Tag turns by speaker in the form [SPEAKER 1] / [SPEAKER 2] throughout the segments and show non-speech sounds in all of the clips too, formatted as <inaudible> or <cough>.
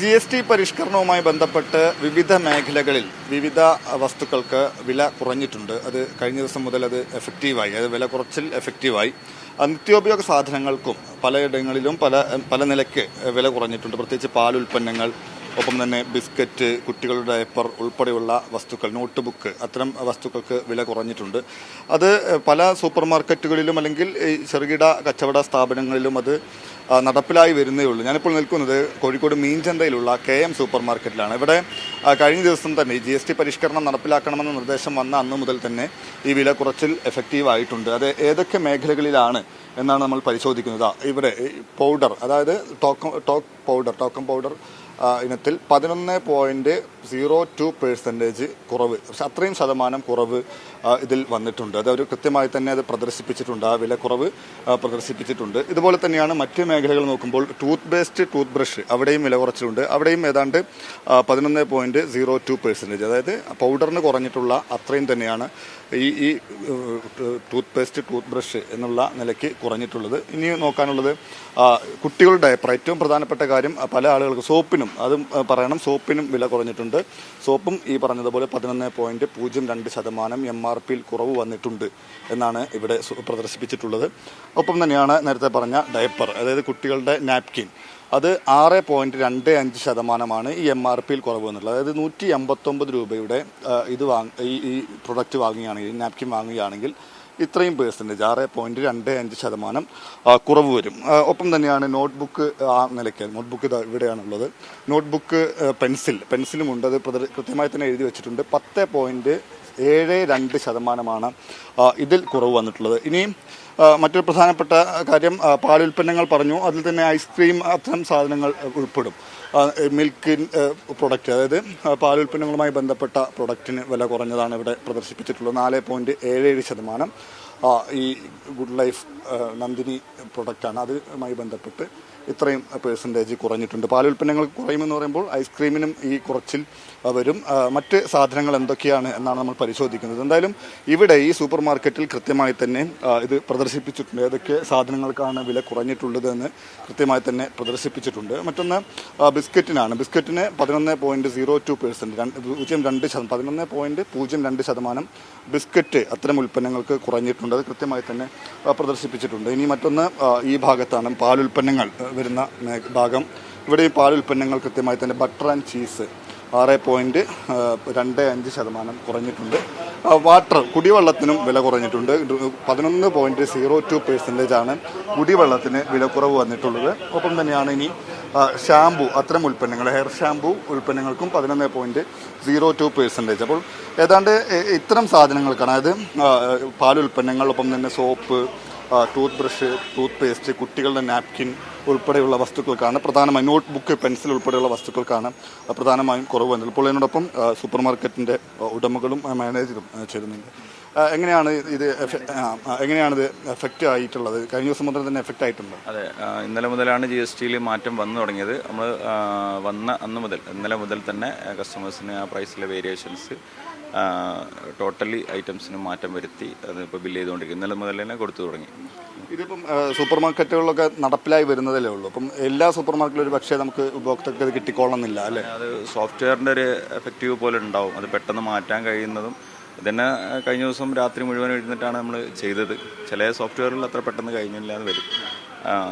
[SPEAKER 1] G S T പരിഷ്കരണവുമായി ബന്ധപ്പെട്ട് വിവിധ മേഖലകളിൽ വിവിധ വസ്തുക്കൾക്ക് വില കുറഞ്ഞിട്ടുണ്ട്. അത് കഴിഞ്ഞ ദിവസം മുതൽ അത് എഫക്റ്റീവായി അത് വില കുറച്ചിൽ എഫക്റ്റീവായി നിത്യോപയോഗ സാധനങ്ങൾക്കും പലയിടങ്ങളിലും പല പല നിലയ്ക്ക് വില കുറഞ്ഞിട്ടുണ്ട്. പ്രത്യേകിച്ച് പാൽ ഉൽപ്പന്നങ്ങൾ ഒപ്പം തന്നെ ബിസ്ക്കറ്റ് കുട്ടികളുടെ ഡയപ്പർ ഉൾപ്പെടെയുള്ള വസ്തുക്കൾ നോട്ട് ബുക്ക് അത്തരം വസ്തുക്കൾക്ക് വില കുറഞ്ഞിട്ടുണ്ട്. അത് പല സൂപ്പർ മാർക്കറ്റുകളിലും അല്ലെങ്കിൽ ചെറുകിട കച്ചവട സ്ഥാപനങ്ങളിലും അത് നടപ്പിലായി വരുന്നേ ഉള്ളൂ. ഞാനിപ്പോൾ നിൽക്കുന്നത് കോഴിക്കോട് മീൻചന്തയിലുള്ള കെ എം സൂപ്പർ മാർക്കറ്റിലാണ്. ഇവിടെ കഴിഞ്ഞ ദിവസം തന്നെ ജി എസ് ടി പരിഷ്കരണം നടപ്പിലാക്കണമെന്ന നിർദ്ദേശം വന്ന അന്നു മുതൽ തന്നെ ഈ വില കുറച്ചിൽ എഫക്റ്റീവ് ആയിട്ടുണ്ട്. അത് ഏതൊക്കെ മേഖലകളിലാണ് എന്നാണ് നമ്മൾ പരിശോധിക്കുന്നത്. ഇവിടെ പൗഡർ അതായത് talcum talc powder talcum powder ഇനത്തിൽ പതിനൊന്ന് പോയിന്റ് സീറോ ടു പെർസെന്റേജ് കുറവ് പക്ഷെ അത്രയും ശതമാനം കുറവ് ഇതിൽ വന്നിട്ടുണ്ട്. അത് അവർ കൃത്യമായി തന്നെ അത് പ്രദർശിപ്പിച്ചിട്ടുണ്ട്. ആ കുറവ് പ്രദർശിപ്പിച്ചിട്ടുണ്ട്. ഇതുപോലെ തന്നെയാണ് മറ്റ് മേഖലകൾ നോക്കുമ്പോൾ ടൂത്ത് പേസ്റ്റ് ടൂത്ത് ബ്രഷ് അവിടെയും വില കുറച്ചിട്ടുണ്ട്. അവിടെയും ഏതാണ്ട് പതിനൊന്ന് പോയിന്റ് സീറോ ടു പെർസെന്റേജ് അതായത് പൗഡറിന് കുറഞ്ഞിട്ടുള്ള അത്രയും തന്നെയാണ് ഈ ഈ ടൂത്ത് പേസ്റ്റ് ടൂത്ത് ബ്രഷ് എന്നുള്ള നിലയ്ക്ക് കുറഞ്ഞിട്ടുള്ളത്. ഇനി നോക്കാനുള്ളത് കുട്ടികളുടെ ഡയപ്പർ ഏറ്റവും പ്രധാനപ്പെട്ട കാര്യം പല ആളുകൾക്ക് സോപ്പിനും അതും പറയണം സോപ്പിനും വില കുറഞ്ഞിട്ടുണ്ട്. സോപ്പും ഈ പറഞ്ഞതുപോലെ പതിനൊന്ന് പോയിന്റ് പൂജ്യം രണ്ട് ശതമാനം എം ആർ പിയിൽ കുറവ് വന്നിട്ടുണ്ട് എന്നാണ് ഇവിടെ പ്രദർശിപ്പിച്ചിട്ടുള്ളത്. ഒപ്പം തന്നെയാണ് നേരത്തെ പറഞ്ഞ ഡയപ്പർ അതായത് കുട്ടികളുടെ നാപ്കിൻ. അത് ആറ് പോയിന്റ് രണ്ട് അഞ്ച് ശതമാനമാണ് ഈ എം ആർ പിയിൽ കുറവ് എന്നുള്ളത് അതായത് നൂറ്റി എൺപത്തൊമ്പത് രൂപയുടെ ഇത് വാങ്ങ ഈ ഈ പ്രൊഡക്റ്റ് വാങ്ങുകയാണെങ്കിൽ നാപ്കിൻ വാങ്ങുകയാണെങ്കിൽ ഇത്രയും പേഴ്സന്റേജ് ആറ് പോയിന്റ് രണ്ട് അഞ്ച് ശതമാനം കുറവ് വരും. ഒപ്പം തന്നെയാണ് നോട്ട്ബുക്ക് ആ നിലയ്ക്ക്. നോട്ട്ബുക്ക് ഇതാ ഇവിടെയാണുള്ളത്. Notebook pencil. പെൻസിലും ഉണ്ട്. അത് കൃത്യമായി തന്നെ എഴുതി വെച്ചിട്ടുണ്ട്. പത്ത് പോയിന്റ് ഏഴ് രണ്ട് ശതമാനമാണ് ഇതിൽ കുറവ് വന്നിട്ടുള്ളത്. ഇനിയും മറ്റൊരു പ്രധാനപ്പെട്ട കാര്യം പാലുൽപ്പന്നങ്ങൾ പറഞ്ഞു. അതിൽ തന്നെ ഐസ്ക്രീം അത്തരം സാധനങ്ങൾ ഉൾപ്പെടും. മിൽക്ക് പ്രൊഡക്റ്റ് അതായത് പാൽ ഉൽപ്പന്നങ്ങളുമായി ബന്ധപ്പെട്ട പ്രൊഡക്റ്റിന് വില കുറഞ്ഞതാണ് ഇവിടെ പ്രദർശിപ്പിച്ചിട്ടുള്ളത്. നാല് പോയിന്റ് ഏഴ് ഏഴ് ശതമാനം. ഈ ഗുഡ് ലൈഫ് നന്ദിനി പ്രൊഡക്റ്റാണ് അതുമായി ബന്ധപ്പെട്ട് ഇത്രയും പേഴ്സന്റേജ് കുറഞ്ഞിട്ടുണ്ട്. പാലുൽപ്പന്നങ്ങൾ കുറയുമെന്ന് പറയുമ്പോൾ ഐസ്ക്രീമിനും ഈ കുറച്ചിൽ വരും. മറ്റ് സാധനങ്ങൾ എന്തൊക്കെയാണ് എന്നാണ് നമ്മൾ പരിശോധിക്കുന്നത്. എന്തായാലും ഇവിടെ ഈ സൂപ്പർ മാർക്കറ്റിൽ കൃത്യമായി തന്നെ ഇത് പ്രദർശിപ്പിച്ചിട്ടുണ്ട്. ഏതൊക്കെ സാധനങ്ങൾക്കാണ് വില കുറഞ്ഞിട്ടുള്ളത് എന്ന് കൃത്യമായി തന്നെ പ്രദർശിപ്പിച്ചിട്ടുണ്ട്. മറ്റൊന്ന് ബിസ്ക്കറ്റിനാണ്. ബിസ്ക്കറ്റിന് പതിനൊന്ന് പോയിന്റ് സീറോ ടു പെർസെന്റ് രണ്ട് പൂജ്യം രണ്ട് ശതമാനം പതിനൊന്ന് പോയിന്റ് പൂജ്യം രണ്ട് ശതമാനം ബിസ്ക്കറ്റ് അത്തരം ഉൽപ്പന്നങ്ങൾക്ക് കുറഞ്ഞിട്ടുണ്ട്. അത് കൃത്യമായി തന്നെ പ്രദർശിപ്പിച്ചിട്ടുണ്ട്. ഇനി മറ്റൊന്ന് ഈ ഭാഗത്താണ് പാലുൽപ്പന്നങ്ങൾ വരുന്ന ഭാഗം. ഇവിടെ ഈ പാലുൽപ്പന്നങ്ങൾ കൃത്യമായി തന്നെ ബട്ടർ ആൻഡ് ചീസ് ആറ് പോയിന്റ് രണ്ട് അഞ്ച് ശതമാനം കുറഞ്ഞിട്ടുണ്ട്. വാട്ടർ കുടിവെള്ളത്തിനും വില കുറഞ്ഞിട്ടുണ്ട്. പതിനൊന്ന് പോയിന്റ് സീറോ ടു പെർസെന്റേജാണ് കുടിവെള്ളത്തിന് വിലക്കുറവ് വന്നിട്ടുള്ളത്. ഒപ്പം തന്നെയാണ് ഇനി ഷാംപൂ അത്തരം ഉൽപ്പന്നങ്ങൾ ഹെയർ ഷാംപൂ ഉൽപ്പന്നങ്ങൾക്കും പതിനൊന്ന് പോയിന്റ് സീറോ ടു പെർസെന്റേജ് അപ്പോൾ ഏതാണ്ട് ഇത്തരം സാധനങ്ങൾക്കാണ് അതായത് പാലുൽപ്പന്നങ്ങളൊപ്പം തന്നെ soap tooth brush tooth paste കുട്ടികളുടെ നാപ്കിൻ ഉൾപ്പെടെയുള്ള വസ്തുക്കൾക്കാണ്. പ്രധാനമായും നോട്ട് ബുക്ക് പെൻസിൽ ഉൾപ്പെടെയുള്ള വസ്തുക്കൾക്കാണ് പ്രധാനമായും കുറവ് വന്നത്. ഇപ്പോൾ ഇതിനോടൊപ്പം സൂപ്പർ മാർക്കറ്റിന്റെ ഉടമകളും മാനേജറും ചേരുന്നുണ്ട്. എങ്ങനെയാണ് ഇത് എങ്ങനെയാണ് ഇത് എഫക്റ്റ് ആയിട്ടുള്ളത്? കഴിഞ്ഞ ദിവസം മുതൽ തന്നെ എഫക്റ്റ് ആയിട്ടുണ്ട്.
[SPEAKER 2] അതെ ഇന്നലെ മുതലാണ് ജി എസ് ടിയിൽ മാറ്റം വന്നു തുടങ്ങിയത്. നമ്മൾ വന്ന അന്ന് മുതൽ ഇന്നലെ മുതൽ തന്നെ കസ്റ്റമേഴ്സിന് ആ പ്രൈസിലെ വേരിയേഷൻസ് ടോട്ടലി ഐറ്റംസിന് മാറ്റം വരുത്തി അത് ഇപ്പോൾ ബില്ല് ചെയ്തുകൊണ്ടിരിക്കും ഇന്നലെ മുതൽ തന്നെ കൊടുത്തു തുടങ്ങി.
[SPEAKER 1] ഇതിപ്പം സൂപ്പർ മാർക്കറ്റുകളിലൊക്കെ നടപ്പിലായി വരുന്നതല്ലേ ഉള്ളൂ. അപ്പം എല്ലാ സൂപ്പർ മാർക്കറ്റിലും ഒരു പക്ഷേ നമുക്ക് ഉപഭോക്താക്കൾക്ക് ഇത് കിട്ടിക്കോളണമെന്നില്ല അല്ലേ?
[SPEAKER 2] അത് സോഫ്റ്റ്വെയറിന്റെ ഒരു എഫക്റ്റീവ് പോലെ ഉണ്ടാവും. അത് പെട്ടെന്ന് മാറ്റാൻ കഴിയുന്നതും ഇതന്നെ കഴിഞ്ഞ ദിവസം രാത്രി മുഴുവൻ എഴുന്നിട്ടാണ് നമ്മൾ ചെയ്തത്. ചില സോഫ്റ്റ്വെയറിൽ അത്ര പെട്ടെന്ന് കഴിഞ്ഞില്ല എന്ന് വരും.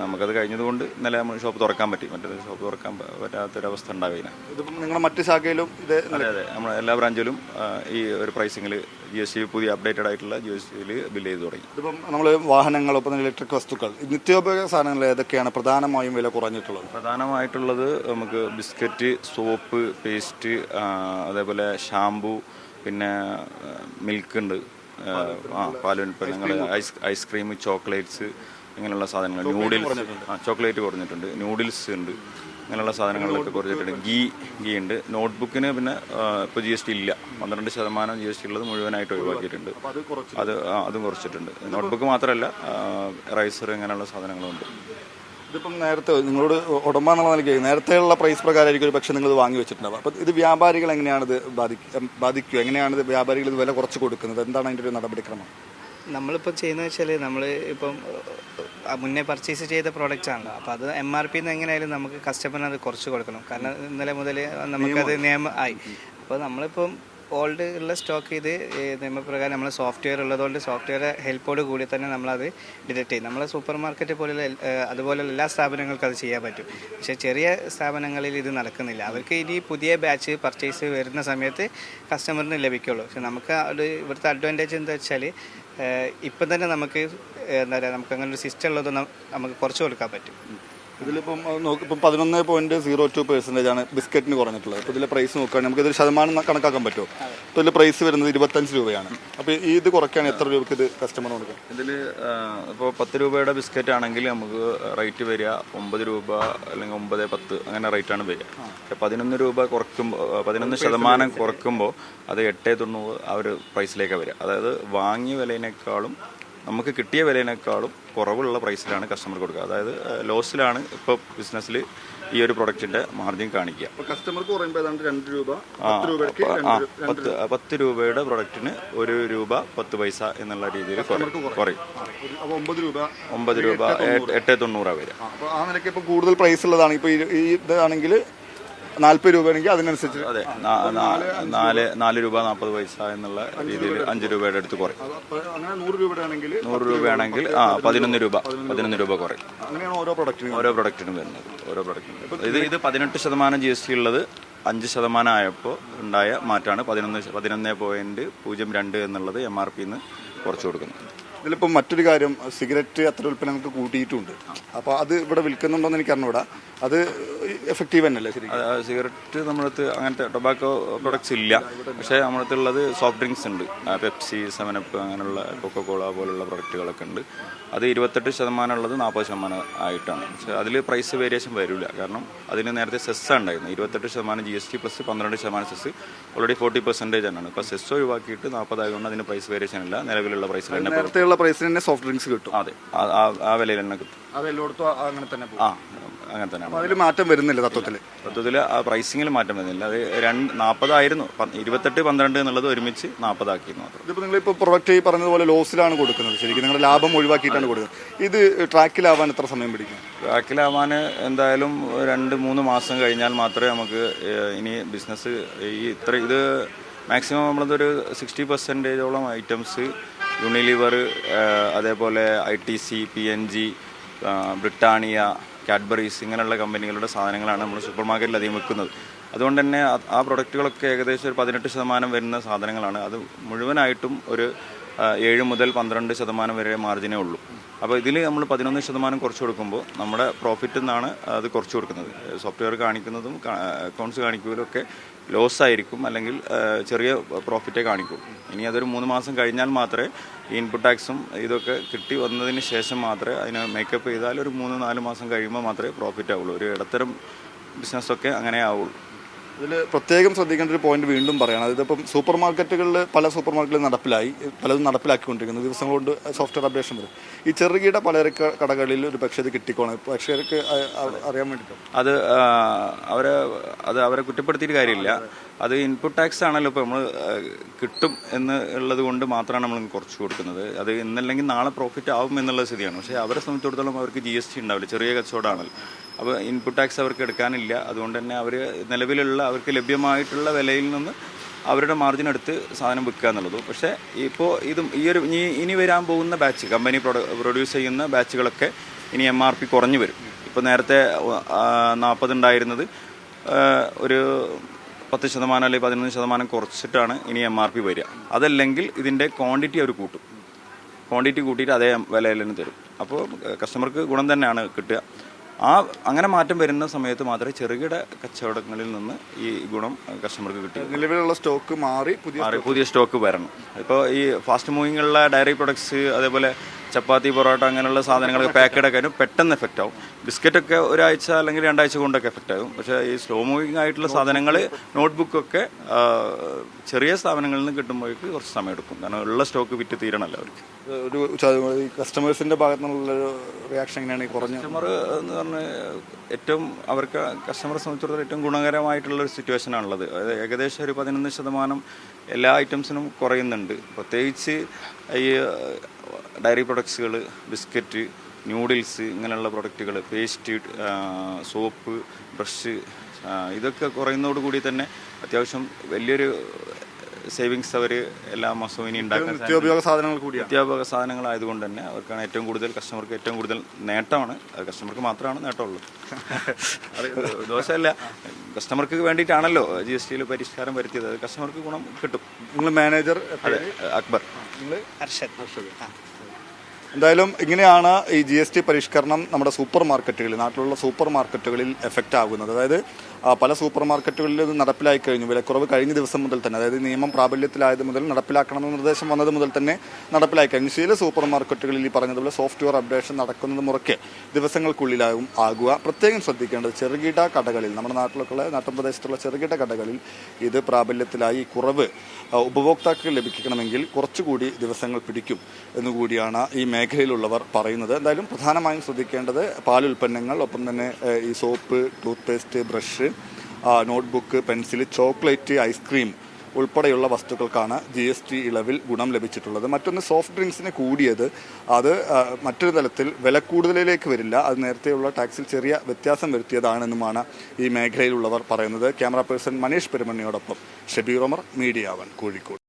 [SPEAKER 2] നമുക്കത് കഴിഞ്ഞതുകൊണ്ട് ഇന്നലെ നമ്മൾ ഷോപ്പ് തുറക്കാൻ പറ്റി. മറ്റൊരു ഷോപ്പ് തുറക്കാൻ പറ്റാത്തൊരവസ്ഥ ഉണ്ടാവില്ല.
[SPEAKER 1] ഇതിപ്പം നിങ്ങളുടെ മറ്റ് ശാഖയിലും ഇത്
[SPEAKER 2] അതെ അതെ. നമ്മൾ എല്ലാ ബ്രാഞ്ചിലും ഈ ഒരു പ്രൈസിങ്ങിൽ ജി എസ് ടി പുതിയ അപ്ഡേറ്റഡ് ആയിട്ടുള്ള ജി എസ് ടിയിൽ ബില്ല് ചെയ്ത് തുടങ്ങി.
[SPEAKER 1] ഇതിപ്പം നമ്മൾ വാഹനങ്ങൾ ഒപ്പം ഇലക്ട്രിക് വസ്തുക്കൾ നിത്യോപയോഗ സാധനങ്ങൾ ഏതൊക്കെയാണ് പ്രധാനമായും വില കുറഞ്ഞിട്ടുള്ളത്?
[SPEAKER 2] പ്രധാനമായിട്ടുള്ളത് നമുക്ക് ബിസ്ക്കറ്റ് സോപ്പ് പേസ്റ്റ് അതേപോലെ ഷാമ്പു പിന്നെ മിൽക്ക് ഉണ്ട് ആ, ആ പാലുൽപ്പന്നങ്ങൾ ഐസ് ഐസ്ക്രീം ചോക്ലേറ്റ്സ് ഇങ്ങനെയുള്ള സാധനങ്ങൾ. നൂഡിൽസ് ആ ചോക്ലേറ്റ് കുറഞ്ഞിട്ടുണ്ട്. നൂഡിൽസ് ഉണ്ട്. അങ്ങനെയുള്ള സാധനങ്ങളൊക്കെ കുറച്ചിട്ടുണ്ട് ഗീ ഗീ ഉണ്ട്. നോട്ട്ബുക്കിന് പിന്നെ ഇപ്പോൾ ജി എസ് ടി ഇല്ല. പന്ത്രണ്ട് ശതമാനം ജി എസ് ടി ഉള്ളത് മുഴുവനായിട്ട് ഒഴിവാക്കിയിട്ടുണ്ട്. അത് ആ, അതും കുറച്ചിട്ടുണ്ട്. നോട്ട്ബുക്ക് മാത്രമല്ല റൈസർ ഇങ്ങനെയുള്ള സാധനങ്ങളും ഉണ്ട്
[SPEAKER 1] ഇതിപ്പം നേരത്തെ നിങ്ങളോട് ഉടമ എന്നുള്ള നിലയ്ക്ക് നേരത്തെയുള്ള പ്രൈസ് പ്രകാരമായിരിക്കും ഒരു പക്ഷേ നിങ്ങൾ ഇത് വാങ്ങി വെച്ചിട്ടുണ്ടാവും അപ്പം ഇത് വ്യാപാരികൾ എങ്ങനെയാണ് ഇത് ബാധിക്കുക ബാധിക്കുക? എങ്ങനെയാണ് ഇത് വ്യാപാരികൾ ഇത് വില കുറച്ച് കൊടുക്കുന്നത്? എന്താണ് അതിന്റെ ഒരു നടപടിക്രമം?
[SPEAKER 3] നമ്മളിപ്പോൾ ചെയ്യുന്നത് വെച്ചാൽ നമ്മൾ ഇപ്പം മുന്നേ പർച്ചേസ് ചെയ്ത പ്രോഡക്റ്റ്സ് ആണല്ലോ അപ്പോൾ അത് എം ആർ പി എങ്ങനെയായാലും നമുക്ക് കസ്റ്റമറിന് അത് കുറച്ച് കൊടുക്കണം. കാരണം ഇന്നലെ മുതൽ നമുക്കത് നിയമം. ആയി. അപ്പോൾ നമ്മളിപ്പം ഓൾഡ് ഉള്ള സ്റ്റോക്ക് ചെയ്ത് നിയമപ്രകാരം നമ്മൾ സോഫ്റ്റ്വെയർ ഉള്ളതുകൊണ്ട് സോഫ്റ്റ്വെയർ ഹെൽപ്പോട് കൂടി തന്നെ നമ്മളത് ഡിറ്റക്ട് ചെയ്യും. നമ്മളെ സൂപ്പർ മാർക്കറ്റ് പോലുള്ള അതുപോലുള്ള എല്ലാ സ്ഥാപനങ്ങൾക്കും അത് ചെയ്യാൻ പറ്റും. പക്ഷേ ചെറിയ സ്ഥാപനങ്ങളിൽ ഇത് നടക്കുന്നില്ല. അവർക്ക് ഇനി പുതിയ ബാച്ച് പർച്ചേസ് വരുന്ന സമയത്ത് കസ്റ്റമറിന് ലഭിക്കുള്ളൂ. പക്ഷെ നമുക്ക് അത് ഇവിടുത്തെ അഡ്വാന്റേജ് എന്താ വെച്ചാൽ ഇപ്പം തന്നെ നമുക്ക് എന്താ പറയുക നമുക്ക് അങ്ങനെ ഒരു സിസ്റ്റം ഉള്ളത് നമുക്ക് കുറച്ച് കൊടുക്കാൻ പറ്റും.
[SPEAKER 1] ഇതിലിപ്പം നോക്ക് ഇപ്പം പതിനൊന്ന് പോയിന്റ് സീറോ ടു പെർസെന്റേജ് ആണ് ബിസ്ക്കറ്റിന് കുറഞ്ഞിട്ടുള്ളത്. അപ്പോൾ ഇതിലെ പ്രൈസ് നോക്കുകയാണെങ്കിൽ നമുക്ക് ഇതൊരു ശതമാനം കണക്കാക്കാൻ പറ്റുമോ? അപ്പോൾ ഇതിൽ പ്രൈസ് വരുന്നത് ഇരുപത്തഞ്ച് രൂപയാണ്. അപ്പോൾ ഈ ഇത് കുറയ്ക്കുകയാണ് എത്ര രൂപയ്ക്ക് ഇത് കസ്റ്റമർ കൊടുക്കാം?
[SPEAKER 2] ഇതിൽ ഇപ്പോൾ പത്ത് രൂപയുടെ ബിസ്ക്കറ്റ് ആണെങ്കിൽ നമുക്ക് റേറ്റ് വരിക. ഒമ്പത് രൂപ അല്ലെങ്കിൽ ഒമ്പത് പത്ത് അങ്ങനെ റേറ്റാണ് വരിക. പക്ഷേ പതിനൊന്ന് രൂപ കുറയ്ക്കുമ്പോൾ പതിനൊന്ന് ശതമാനം കുറയ്ക്കുമ്പോൾ അത് എട്ട് തൊണ്ണൂറ് ആ ഒരു പ്രൈസിലേക്കാണ് വരിക. അതായത് വാങ്ങിയ വിലയിനേക്കാളും നമുക്ക് കിട്ടിയ വിലയിനേക്കാളും കുറവുള്ള പ്രൈസിലാണ് കസ്റ്റമർ കൊടുക്കുക. അതായത് ലോസിലാണ് ഇപ്പോൾ ബിസിനസ്സിൽ ഈ ഒരു പ്രൊഡക്റ്റിന്റെ മാർജിൻ കാണിക്കുക.
[SPEAKER 1] കസ്റ്റമർക്ക് പറയുമ്പോൾ രണ്ട് രൂപ പത്ത്
[SPEAKER 2] പത്ത് രൂപയുടെ പ്രൊഡക്റ്റിന് ഒരു രൂപ പത്ത് പൈസ എന്നുള്ള രീതിയിൽ കുറയും.
[SPEAKER 1] ഒമ്പത് രൂപ.
[SPEAKER 2] ഒമ്പത് രൂപ എട്ട് തൊണ്ണൂറാണ് വരിക.
[SPEAKER 1] അപ്പോൾ ആ നിലയ്ക്ക് ഇപ്പോൾ കൂടുതൽ പ്രൈസ് ഉള്ളതാണ്. ഇപ്പോൾ ഈ ഇതാണെങ്കിൽ നാൽപ്പത് രൂപയാണെങ്കിൽ അതിനനുസരിച്ച്
[SPEAKER 2] അതെ നാല് നാല് രൂപ നാൽപ്പത് പൈസ എന്നുള്ള രീതിയിൽ അഞ്ച് രൂപയുടെ അടുത്ത് കുറയും.
[SPEAKER 1] നൂറ് രൂപയാണെങ്കിൽ
[SPEAKER 2] നൂറ് രൂപയാണെങ്കിൽ ആ പതിനൊന്ന് രൂപ പതിനൊന്ന് രൂപ. കുറയും.
[SPEAKER 1] അങ്ങനെയാണ് ഓരോ പ്രൊഡക്റ്റിനും
[SPEAKER 2] ഓരോ പ്രൊഡക്റ്റിനും വരുന്നത് ഓരോ പ്രൊഡക്റ്റിനും ഇത് ഇത് പതിനെട്ട് ശതമാനം ജി എസ് ടി ഉള്ളത് അഞ്ച് ശതമാനം ആയപ്പോൾ ഉണ്ടായ മാറ്റമാണ്. പതിനൊന്ന് പതിനൊന്ന് പോയിന്റ് പൂജ്യം രണ്ട് എന്നുള്ളത് എം ആർ പിന്ന് കുറച്ച് കൊടുക്കുന്നത്
[SPEAKER 1] ഇതിലിപ്പം മറ്റൊരു കാര്യം സിഗരറ്റ് അത്ര ഉൽപ്പന്നങ്ങൾക്ക് കൂട്ടിയിട്ടുണ്ട്. അപ്പോൾ അത് ഇവിടെ വിൽക്കുന്നുണ്ടോന്ന് എനിക്ക് അറിഞ്ഞൂടാ. അത് എഫക്റ്റീവ് തന്നെയല്ലേ
[SPEAKER 2] സിഗരറ്റ് നമ്മളടുത്ത് അങ്ങനത്തെ ടൊബാക്കോ പ്രൊഡക്ട്സ് ഇല്ല. പക്ഷേ നമ്മളടുത്ത് ഉള്ളത് സോഫ്റ്റ് ഡ്രിങ്ക്സ് ഉണ്ട് പെപ്സി സെവനപ്പ് അങ്ങനെയുള്ള കൊക്കോ കോള പോലുള്ള പ്രൊഡക്റ്റുകളൊക്കെ ഉണ്ട്. അത് ഇരുപത്തെട്ട് ശതമാനം ഉള്ളത് നാൽപ്പത് ശതമാനം ആയിട്ടാണ്. പക്ഷേ അതിൽ പ്രൈസ് വേരിയേഷൻ വരില്ല. കാരണം അതിന് നേരത്തെ സെസ് ഉണ്ടായിരുന്നു ഇരുപത്തെട്ട് ശതമാനം ജി എസ് ടി പ്ലസ് പന്ത്രണ്ട് ശതമാനം സെസ് ഓൾറെഡി ഫോർട്ടി പെർസെന്റേജ് ആണ്. ഇപ്പോൾ സെസ് ഒഴിവാക്കിയിട്ട് നാൽപ്പതായതുകൊണ്ട് അതിന് പ്രൈസ് വേരിയേഷൻ ഇല്ല. നിലവിലുള്ള പ്രൈസ് തന്നെ
[SPEAKER 1] നേരത്തെയുള്ള പ്രൈസിന് തന്നെ സോഫ്റ്റ് ഡ്രിങ്ക്സ് കിട്ടും.
[SPEAKER 2] അതെ. ആ- ആ- ആ വിലയിൽ തന്നെ കിട്ടും.
[SPEAKER 1] അത് എല്ലായിടത്തും അങ്ങനെ തന്നെ പോകും
[SPEAKER 2] ആ അങ്ങനെ തന്നെയാണ്
[SPEAKER 1] അതിൽ മാറ്റം വരുന്നില്ല തത്വത്തിൽ
[SPEAKER 2] തത്വത്തിൽ ആ പ്രൈസിങ്ങിൽ മാറ്റം വരുന്നില്ല. അത് രണ്ട് നാൽപ്പതായിരുന്നു ഇരുപത്തെട്ട് പന്ത്രണ്ട് എന്നുള്ളത് ഒരുമിച്ച് നാൽപ്പതാക്കിയിരുന്നു മാത്രം.
[SPEAKER 1] ഇതിപ്പോൾ നിങ്ങളിപ്പോൾ പ്രൊഡക്റ്റ് ഈ പറഞ്ഞതുപോലെ ലോസിലാണ് കൊടുക്കുന്നത്. ശരിക്കും നിങ്ങളുടെ ലാഭം ഒഴിവാക്കിയിട്ടാണ് കൊടുക്കുന്നത്. ഇത് ട്രാക്കിലാവാൻ എത്ര സമയം പിടിക്കും?
[SPEAKER 2] ട്രാക്കിലാവാൻ എന്തായാലും രണ്ട് മൂന്ന് മാസം കഴിഞ്ഞാൽ മാത്രമേ നമുക്ക് ഏഹ്, ഇനി ബിസിനസ് ഈ ഇത്ര ഇത് മാക്സിമം നമ്മളതൊരു സിക്സ്റ്റി പെർസെന്റേജോളം ഐറ്റംസ് യൂണിലിവർ അതേപോലെ I T C P N G Britannia Cadbury's ഇങ്ങനെയുള്ള കമ്പനികളുടെ സാധനങ്ങളാണ് നമ്മൾ സൂപ്പർ മാർക്കറ്റിൽ അധികം വെക്കുന്നത് അതുകൊണ്ട് തന്നെ ആ- പ്രൊഡക്റ്റുകളൊക്കെ ഏകദേശം ഒരു പതിനെട്ട് ശതമാനം വരുന്ന സാധനങ്ങളാണ്. അത് മുഴുവനായിട്ടും ഒരു ഏഴ് മുതൽ പന്ത്രണ്ട് ശതമാനം വരെ മാർജിനേ ഉള്ളൂ. അപ്പോൾ ഇതിൽ നമ്മൾ പതിനൊന്ന് ശതമാനം കുറച്ച് കൊടുക്കുമ്പോൾ നമ്മുടെ പ്രോഫിറ്റിൽ നിന്നാണ് അത് കുറച്ച് കൊടുക്കുന്നത്. സോഫ്റ്റ്വെയർ കാണിക്കുന്നതും അക്കൗണ്ട്സ് കാണിക്കുന്നതും ഒക്കെ ലോസ് ആയിരിക്കും അല്ലെങ്കിൽ ചെറിയ പ്രോഫിറ്റേ കാണിക്കും. ഇനി അതൊരു മൂന്ന് മാസം കഴിഞ്ഞാൽ മാത്രമേ ഈ ഇൻപുട്ട് ടാക്സും ഇതൊക്കെ കിട്ടി വന്നതിന് ശേഷം മാത്രമേ അതിനെ മേക്കപ്പ് ചെയ്താൽ ഒരു മൂന്ന് നാല് മാസം കഴിയുമ്പോൾ മാത്രമേ പ്രോഫിറ്റ് ആവുള്ളൂ. ഒരു ഇടത്തരം ബിസിനസ്സൊക്കെ അങ്ങനെ ആവുള്ളൂ
[SPEAKER 1] ഇതിൽ പ്രത്യേകം ശ്രദ്ധിക്കേണ്ട ഒരു പോയിന്റ് വീണ്ടും പറയണം. ഇതിപ്പം സൂപ്പർ മാർക്കറ്റുകളിൽ പല സൂപ്പർ മാർക്കറ്റുകളിൽ നടപ്പിലായി പലതും നടപ്പിലാക്കിക്കൊണ്ടിരിക്കുന്നു. ദിവസം കൊണ്ട് സോഫ്റ്റ്വെയർ അപ്ഡേഷൻ വരും. ഈ ചെറുകിട പലചരക്ക് കടകളിൽ ഒരു പക്ഷേ ഇത് കിട്ടിക്കോണം. പക്ഷേക്ക് അറിയാൻ വേണ്ടിയിട്ട്
[SPEAKER 2] അത് അവരെ അത് അവരെ കുറ്റപ്പെടുത്തിയിട്ട് കാര്യമില്ല. അത് ഇൻപുട്ട് ടാക്സ് ആണല്ലോ ഇപ്പോൾ നമ്മൾ കിട്ടും എന്ന് ഉള്ളത് കൊണ്ട് മാത്രമാണ് നമ്മൾ കുറച്ച് കൊടുക്കുന്നത്. അത് ഇന്നല്ലെങ്കിൽ നാളെ പ്രോഫിറ്റ് ആവും എന്നുള്ള സ്ഥിതിയാണ് പക്ഷേ അവരെ സംബന്ധിച്ചിടത്തോളം അവർക്ക് ജി എസ് ടി ഉണ്ടാവില്ല. ചെറിയ കച്ചവടമാണല്ലോ. അപ്പോൾ ഇൻപുട്ട് ടാക്സ് അവർക്ക് എടുക്കാനില്ല. അതുകൊണ്ട് തന്നെ അവർ നിലവിലുള്ള അവർക്ക് ലഭ്യമായിട്ടുള്ള വിലയിൽ നിന്ന് അവരുടെ മാർജിൻ എടുത്ത് സാധനം വിൽക്കുക എന്നുള്ളത്. പക്ഷേ ഇപ്പോൾ ഇതും ഈ ഒരു ഇനി വരാൻ പോകുന്ന ബാച്ച് കമ്പനി പ്രൊഡ്യൂസ് ചെയ്യുന്ന ബാച്ചുകളൊക്കെ ഇനി എം ആർ പി കുറഞ്ഞു വരും. ഇപ്പോൾ നേരത്തെ നാൽപ്പത് ഉണ്ടായിരുന്നത് ഒരു പത്ത് ശതമാനം അല്ലെങ്കിൽ പതിനൊന്ന് ശതമാനം കുറച്ചിട്ടാണ് ഇനി എം ആർ പി വരിക. അതല്ലെങ്കിൽ ഇതിന്റെ ക്വാണ്ടിറ്റി അവർ കൂട്ടും. ക്വാണ്ടിറ്റി കൂട്ടിയിട്ട് അതേ വിലയിൽ തന്നെ തരും. അപ്പോൾ കസ്റ്റമർക്ക് ഗുണം തന്നെയാണ് കിട്ടുക. ആ അങ്ങനെ മാറ്റം വരുന്ന സമയത്ത് മാത്രമേ ചെറുകിട കച്ചവടങ്ങളിൽ നിന്ന് ഈ ഗുണം കസ്റ്റമർക്ക് കിട്ടുക
[SPEAKER 1] നിലവിലുള്ള സ്റ്റോക്ക് മാറി പുതിയ
[SPEAKER 2] പുതിയ സ്റ്റോക്ക് വരണം. ഇപ്പോൾ ഈ ഫാസ്റ്റ് മൂവിങ്ങുള്ള ഡയറി പ്രൊഡക്ട്സ് അതേപോലെ ചപ്പാത്തി പൊറോട്ട അങ്ങനെയുള്ള സാധനങ്ങൾ പാക്കഡ് ആക്കാനും പെട്ടെന്ന് എഫക്റ്റ് ആവും. ബിസ്ക്കറ്റ് ഒക്കെ ഒരാഴ്ച അല്ലെങ്കിൽ രണ്ടാഴ്ച കൊണ്ടൊക്കെ എഫക്റ്റ് ആകും. പക്ഷേ ഈ സ്ലോ മൂവിങ് ആയിട്ടുള്ള സാധനങ്ങൾ നോട്ട്ബുക്കൊക്കെ ചെറിയ സ്ഥാപനങ്ങളിൽ നിന്ന് കിട്ടുമ്പോഴേക്ക് കുറച്ച് സമയം എടുക്കും കാരണം ഉള്ള സ്റ്റോക്ക് വിറ്റ് തീരണമല്ലോ അവർക്ക്.
[SPEAKER 1] ഒരു കസ്റ്റമേഴ്സിന്റെ ഭാഗത്തു നിന്നുള്ള റിയാക്ഷൻ എങ്ങനെയാണ് ഈ കുറഞ്ഞ
[SPEAKER 2] കസ്റ്റമർ എന്ന് പറഞ്ഞാൽ ഏറ്റവും അവർക്ക് കസ്റ്റമറെ സംബന്ധിച്ചിടത്തോളം ഏറ്റവും ഗുണകരമായിട്ടുള്ള ഒരു സിറ്റുവേഷൻ ആണുള്ളത്. അതായത് ഏകദേശം ഒരു പതിനൊന്ന് ശതമാനം എല്ലാ ഐറ്റംസിനും കുറയുന്നുണ്ട്. പ്രത്യേകിച്ച് ഈ ഡയറി പ്രൊഡക്ട്സുകൾ ബിസ്ക്കറ്റ് ന്യൂഡിൽസ് ഇങ്ങനെയുള്ള പ്രൊഡക്റ്റുകൾ പേസ്റ്റ് സോപ്പ് ബ്രഷ് ഇതൊക്കെ കുറയുന്നതോടുകൂടി തന്നെ അത്യാവശ്യം വലിയൊരു സേവിങ്സ് അവർ എല്ലാ മാസവും ഇനി ഉണ്ടാക്കുന്ന
[SPEAKER 1] നിത്യോപയോഗ സാധനങ്ങൾ കൂടിയാണ്.
[SPEAKER 2] നിത്യോപയോഗ സാധനങ്ങളായതുകൊണ്ട് തന്നെ അവർക്കാണ് ഏറ്റവും കൂടുതൽ കസ്റ്റമർക്ക് ഏറ്റവും കൂടുതൽ നേട്ടമാണ്. അത് കസ്റ്റമർക്ക് മാത്രമാണ് നേട്ടമുള്ളത് <laughs> ദോഷമല്ല കസ്റ്റമർക്ക് വേണ്ടിയിട്ടാണല്ലോ ജി എസ് ടിയിൽ പരിഷ്കാരം വരുത്തിയത്. അത് കസ്റ്റമർക്ക് ഗുണം കിട്ടും.
[SPEAKER 1] നിങ്ങൾ മാനേജർ
[SPEAKER 2] അതെ അക്ബർ.
[SPEAKER 3] ഹർഷദ് ആ.
[SPEAKER 1] എന്തായാലും ഇങ്ങനെയാണ് ഈ ജി എസ് ടി പരിഷ്കരണം നമ്മുടെ സൂപ്പർ മാർക്കറ്റുകളിൽ നാട്ടിലുള്ള സൂപ്പർ മാർക്കറ്റുകളിൽ എഫക്റ്റ് ആകുന്നത്. അതായത് പല സൂപ്പർ മാർക്കറ്റുകളിൽ ഇത് നടപ്പിലായി കഴിഞ്ഞു. വിലക്കുറവ് കഴിഞ്ഞ ദിവസം മുതൽ തന്നെ അതായത് നിയമം പ്രാബല്യത്തിലായത് മുതൽ നടപ്പിലാക്കണമെന്ന നിർദ്ദേശം വന്നത് മുതൽ തന്നെ നടപ്പിലായി കഴിഞ്ഞു. ചില സൂപ്പർ മാർക്കറ്റുകളിൽ ഈ പറഞ്ഞതുപോലെ സോഫ്റ്റ്വെയർ അപ്ഡേഷൻ നടക്കുന്നത് മുറയ്ക്ക് ദിവസങ്ങൾക്കുള്ളിലാകും ആകുക. പ്രത്യേകം ശ്രദ്ധിക്കേണ്ടത് ചെറുകിട കടകളിൽ നമ്മുടെ നാട്ടിലൊക്കെയുള്ള നാട്ടുപ്രദേശത്തുള്ള ചെറുകിട കടകളിൽ ഇത് പ്രാബല്യത്തിലായി കുറവ് ഉപഭോക്താക്കൾ ലഭിക്കണമെങ്കിൽ കുറച്ചുകൂടി ദിവസങ്ങൾ പിടിക്കും എന്നുകൂടിയാണ് ഈ മേഖലയിലുള്ളവർ പറയുന്നത്. എന്തായാലും പ്രധാനമായും ശ്രദ്ധിക്കേണ്ടത് പാലുൽപ്പന്നങ്ങൾ ഒപ്പം തന്നെ ഈ soap toothpaste brush notebook pencil chocolate ice cream ഉൾപ്പെടെയുള്ള വസ്തുക്കൾക്കാണ് ജി എസ് ടി ഇളവിൽ ഗുണം ലഭിച്ചിട്ടുള്ളത്. മറ്റൊന്ന് സോഫ്റ്റ് ഡ്രിങ്ക്സിന് കൂടിയത്. അത് മറ്റൊരു തലത്തിൽ വില കൂടുതലിലേക്ക് വരില്ല. അത് നേരത്തെയുള്ള ടാക്സിൽ ചെറിയ വ്യത്യാസം വരുത്തിയതാണെന്നുമാണ് ഈ മേഖലയിലുള്ളവർ പറയുന്നത്. ക്യാമറ പേഴ്സൺ മനീഷ് പെരുമണിയോടൊപ്പം ഷബീർ ഒമർ മീഡിയ കോഴിക്കോട്.